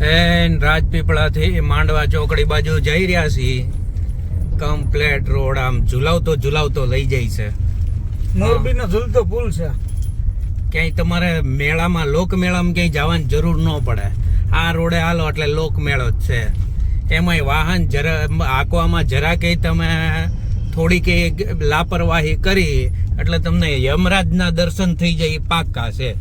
N રાજપીપળાથી માંડવા ચોકડી બાજુ જઈ રહ્યા છીએ. કમ્પ્લેટ રોડ આમ ઝુલાવતો ઝુલાવતો લઈ જાય છે. મોરબીનો ઝુલતો પુલ છે. ક્યાંય તમારે મેળામાં લોક મેળામાં ક્યાંય જવાની જરૂર ન પડે. આ રોડે હાલો એટલે લોક મેળો જ છે. એમાંય વાહન જરા આંકવામાં જરા કે તમે થોડી કે લાપરવાહી કરી એટલે તમને યમરાજના દર્શન થઈ જાય પાક્કા છે.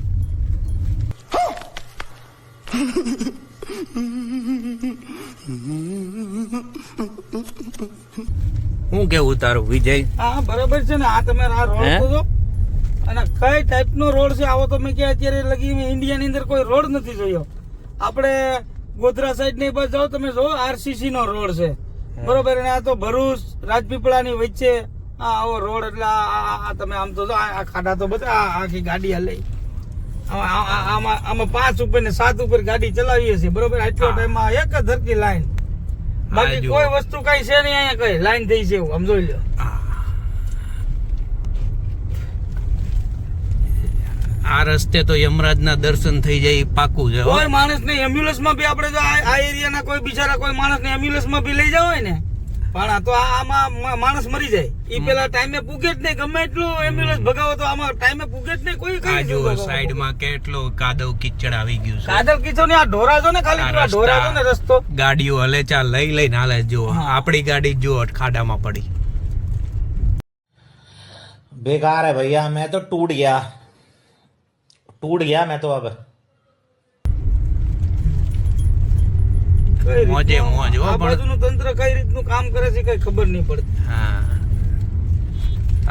હું કેવું તારું વિજય? હા બરાબર છે ને આ તમે આ રોડ? જોજો અને કઈ ટાઈપ નો રોડ છે આવો તો મેં કે અત્યારે લગી મેં ઇન્ડિયા ની અંદર કોઈ રોડ નથી જોયો. આપણે ગોધરા સાઈડની બસ જાઓ તમે જો આરસીસી નો રોડ છે. બરોબર અને આ તો ભરૂચ રાજપીપળા ની વચ્ચે આ આવો રોડ એટલે આ- તમે આમ તો જો આ ખાડા તો બધા આખી ગાડી હાલે લઈ. આમાં આમાં આમાં પાંચ ઉપર ને સાત ઉપર ગાડી ચલાવીએ છીએ બરોબર? આટલો હા. ટાઈમ એક જ ધરતી લાઈન બાકી. કોઈ વસ્તુ કઈ છે નહીં અહીંયા કઈ. લાઈન થઈ છે એવું સમજો લ્યો આ રસ્તે તો યમરાજના દર્શન થઈ જાય પાકું છે કોઈ માણસ ને એમ્બ્યુલન્સમાં બી આપણે જો આ એરિયાના કોઈ બિચારા કોઈ માણસ ને એમ્બ્યુલન્સમાં બી લઈ જાવ હોય ને પણ આ તો આમાં માણસ મરી જાય. એ પેલા ટાઈમે પૂગે જ નહીં ગમે એટલું એમ્બ્યુલન્સ ભગાવો તો આમાં ટાઈમે પૂગે જ નહીં કોઈ કઈ જો સાઈડમાં કેટલો કાદવ કિચડ આવી ગયું છે. કાદવ કિચડ ને આ ઢોરા છો ને ખાલી ઢોરા છો ને રસ્તો. ગાડીઓ હલે ચા લઈ લઈને હાલે જો આપણી ગાડી જો ખાડામાં પડી. બેકાર હે ભૈયા મેં તો તૂટ ગયા. તૂટ ગયા મેં તો હવે. મોજે મોજ. હો, પણ- તંત્ર કઈ રીતનું કામ કરે છે કઈ ખબર નહીં પડતી. હા.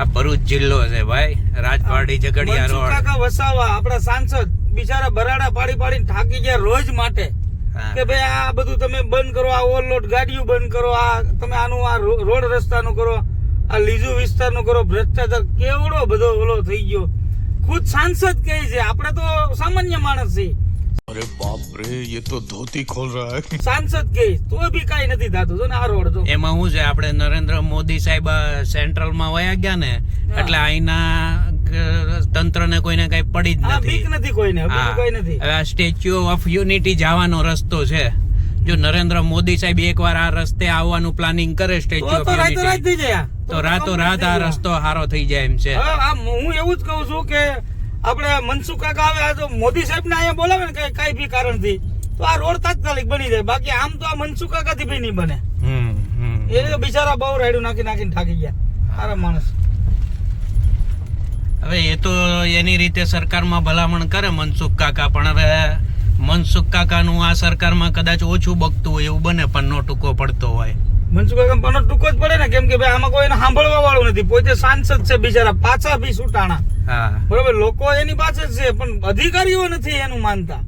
આ ભરૂચ જિલ્લો છે ભાઈ. રાજપાડી ઝઘડિયા રોડ. કાકા વસાવા આપણા સાંસદ બિચારા બરાડા પાડી પાડીને થાકી ગયા રોજ માટે. કે ભાઈ આ બધું તમે બંધ કરો આ ઓવરલોડ ગાડીઓ બંધ કરો આ તમે આનું આ રોડ રસ્તાનું કરો આ લીજુ વિસ્તારનું કરો ભ્રષ્ટાચાર કેવડો બધો ઓલો થઈ ગયો. ખુદ સાંસદ કહે છે આપણે તો સામાન્ય માણસ છીએ. અરે બાપ રે એ તો ધોતી ખોલ રહા હે. સાંસદ ગઈ તો ભી કાઈ નથી થાતું જો ને રોડ તો એમાં શું છે આપણે નરેન્દ્ર મોદી સાહેબ સેન્ટ્રલમાં વયા ગયા ને એટલે અહીંના તંત્રને કોઈને કઈ પડી જ નથી. બીક નથી કોઈને કોઈ નથી. આ સ્ટેચ્યુ ઓફ યુનિટી જવાનો રસ્તો છે. જો નરેન્દ્ર મોદી સાહેબ એકવાર આ રસ્તે આવવાનું પ્લાનિંગ કરે સ્ટેચ્યુ ઓફ યુનિટી તો રાતો રાત આ રસ્તો હારો થઈ જાય એમ છે. હું એવું જ કહું છું કે આપણે મનસુખ કાકા આવે આ તો મોદી સાહેબ ને અહીંયા બોલાવે ને કઈ કઈ બી કારણથી તો આ રોડ તાત્કાલિક બની જાય. બાકી આમ તો આ મનસુખ કાકા થી બી નહીં બને. એ બિચારા બહુ રાયડું નાખી નાખીને થાકી ગયા. સારા માણસ. હવે એ તો એની રીતે સરકારમાં ભલામણ કરે મનસુખ કાકા પણ હવે મનસુખ કાકાનું આ સરકારમાં કદાચ ઓછું બગતું હોય એવું બને પણ નો ટૂંકો પડતો હોય. મનસુખ કાકા ટૂંકો જ પડે ને કેમ કે ભાઈ આમાં કોઈને સાંભળવા વાળું નથી. પોતે સાંસદ છે બિચારા પાછા બી સુટાણા. બરોબર લોકો એની પાસે જ છે પણ અધિકારીઓ નથી એનું માનતા.